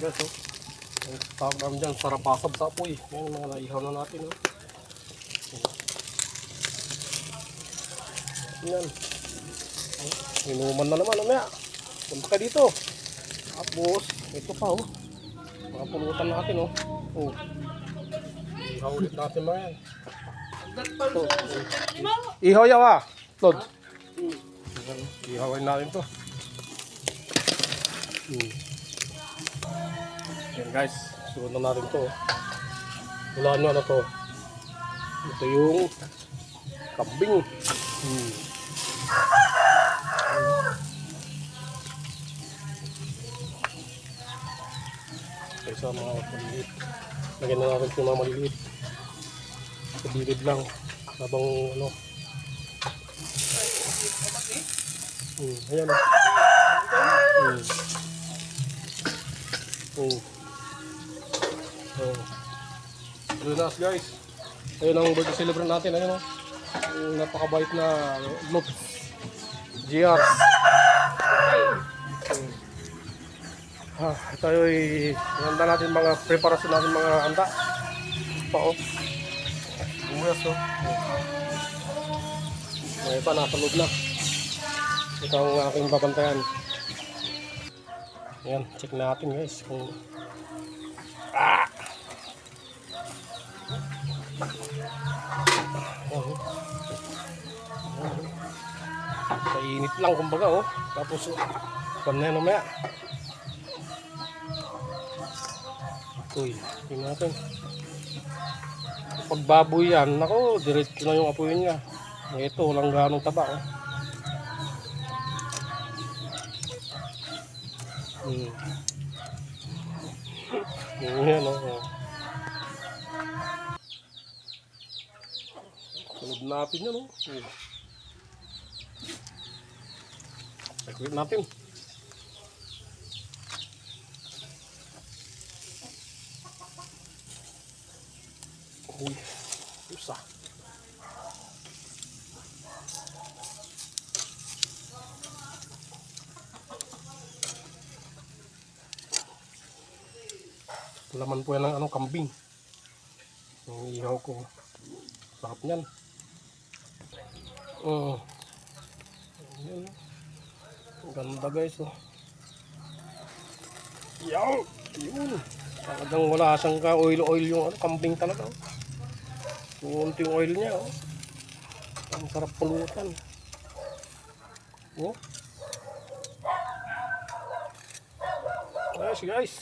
Guys, oh. Ang namin dyan, sarapasab sa apoy. Yan, mga naihaw na natin, oh. Yan. Oh, Inuman na naman, umaya. Punta ka dito. Tapos, ito pa, oh. Mga pulutan natin, oh. Oh. Ihaw ulit natin mga yan. Ito. Ihaw yaw, ah. Lod. Ihawin natin to. Hmm. Guys, suot na natin to. Wala nyo ano to. Ito yung kambing. Hmm. Kaysa mga maliliit. Lagyan na natin yung mga maliliit. Sa bilid lang. Habang ano. Hmm, ayan. Hmm. Oh. Oh. Lunas guys. Ayun ang birthday celebrant natin. Ayun oh. Yung napakabait na loop. GR. Ah, tayo ay handa natin mga preparasyon natin mga handa. Pa oh. Bumuyas oh. May pa nasa loob na. Ito ang aking babantayan. Ayan, check natin guys kung Oh. Kainit lang kumbaga oh. Tapos oh, pan na yan mamaya. Uy, tingnan natin. Pag baboy yan, nako, diretso na yung apoy niya. Ito, walang ganong taba oh. Hmm. Yan. Oh. Sunod natin yan. Oh. Hmm. Equip natin. Uy, isa. Laman po yan ng anong kambing. Yung ihaw ko. Sarap niyan. Ayan. Ang ganda guys oh. Yaw! Yun. Talagang wala siyang ka oil oil yung ano, kambing talaga. Oh. Kunti yung oil niya oh. Ang sarap pulutan. Oh. Guys, guys.